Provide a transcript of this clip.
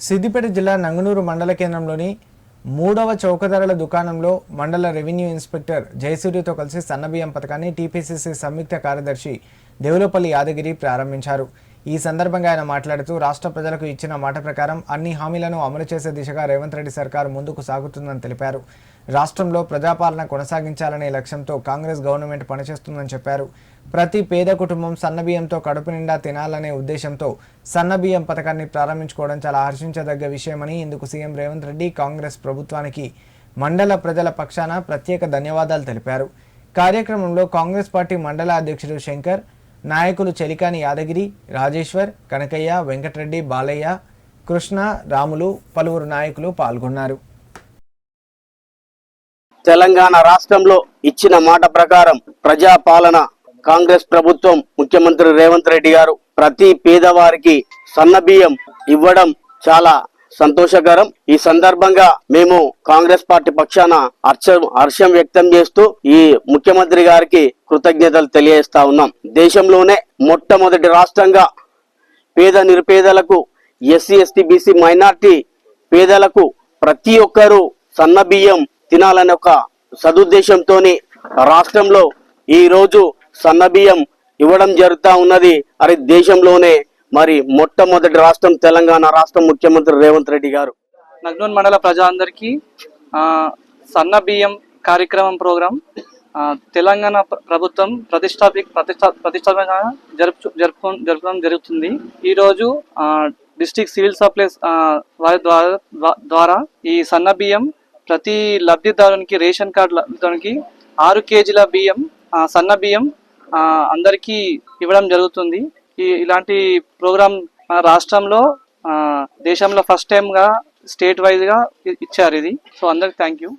సిద్దిపేట జిల్లా నంగునూరు మండల కేంద్రంలోని మూడవ చౌకధరల దుకాణంలో మండల రెవెన్యూ ఇన్స్పెక్టర్ జయసూర్యతో కలిసి సన్నబియ్యం పథకాన్ని టీపీసీసీ సంయుక్త కార్యదర్శి దేవులపల్లి యాదగిరి ప్రారంభించారు. ఈ సందర్భంగా ఆయన మాట్లాడుతూ రాష్ట్ర ప్రజలకు ఇచ్చిన మాట ప్రకారం అన్ని హామీలను అమలు చేసే దిశగా రేవంత్ రెడ్డి సర్కారు ముందుకు సాగుతుందని తెలిపారు. రాష్ట్రంలో ప్రజాపాలన కొనసాగించాలనే లక్ష్యంతో కాంగ్రెస్ గవర్నమెంట్ పనిచేస్తుందని చెప్పారు. ప్రతి పేద కుటుంబం సన్నబియ్యంతో కడుపు నిండా తినాలనే ఉద్దేశంతో సన్నబియ్యం పథకాన్ని ప్రారంభించుకోవడం చాలా హర్షించదగ్గ విషయమని ఇందుకు సీఎం రేవంత్ రెడ్డి కాంగ్రెస్ ప్రభుత్వానికి మండల ప్రజల పక్షాన ప్రత్యేక ధన్యవాదాలు తెలిపారు. కార్యక్రమంలో కాంగ్రెస్ పార్టీ మండల అధ్యక్షుడు శంకర్ నాయకులు చెలికాని యాదగిరి రాజేశ్వర్ కనకయ్య వెంకటరెడ్డి బాలయ్య కృష్ణ రాములు పలువురు నాయకులు పాల్గొన్నారు. తెలంగాణ రాష్ట్రంలో ఇచ్చిన మాట ప్రకారం ప్రజాపాలన కాంగ్రెస్ ప్రభుత్వం ముఖ్యమంత్రి రేవంత్ రెడ్డి గారు ప్రతి పేదవారికి సన్న బియ్యం ఇవ్వడం చాలా సంతోషకరం. ఈ సందర్భంగా మేము కాంగ్రెస్ పార్టీ పక్షాన హర్షం హర్షం వ్యక్తం చేస్తూ ఈ ముఖ్యమంత్రి గారికి కృతజ్ఞతలు తెలియజేస్తా ఉన్నాం. దేశంలోనే మొట్టమొదటి రాష్ట్రంగా పేద నిరుపేదలకు ఎస్సీ ఎస్టీ బీసీ మైనార్టీ పేదలకు ప్రతి ఒక్కరూ సన్న బియ్యం తినాలనే ఒక సదుద్దేశంతో రాష్ట్రంలో ఈ రోజు సన్న బియ్యం ఇవ్వడం జరుగుతా ఉన్నది. అరే దేశంలోనే మరి మొట్టమొదటి రాష్ట్రం తెలంగాణ రాష్ట్ర ముఖ్యమంత్రి రేవంత్ రెడ్డి గారు. నగ్నూన్ మండల ప్రజలందరికీ సన్న బియ్యం కార్యక్రమం ప్రోగ్రాం తెలంగాణ ప్రభుత్వం ప్రతిష్టాపి ప్రతిష్టా ప్రతిష్టాపన జరుపు జరుపు జరపడం జరుగుతుంది. ఈరోజు డిస్టిక్ సివిల్ సప్లైస్ వారి ద్వారా ద్వారా ఈ సన్న బియ్యం ప్రతి లబ్ధిదారునికి రేషన్ కార్డు లబ్ధిదారునికి ఆరు కేజీల బియ్యం సన్న బియ్యం అందరికీ ఇవ్వడం జరుగుతుంది. ఈ ఇలాంటి ప్రోగ్రాం మన రాష్ట్రంలో దేశంలో ఫస్ట్ టైంగా స్టేట్ వైజ్గా ఇచ్చారు ఇది. సో అందరికి థ్యాంక్ యూ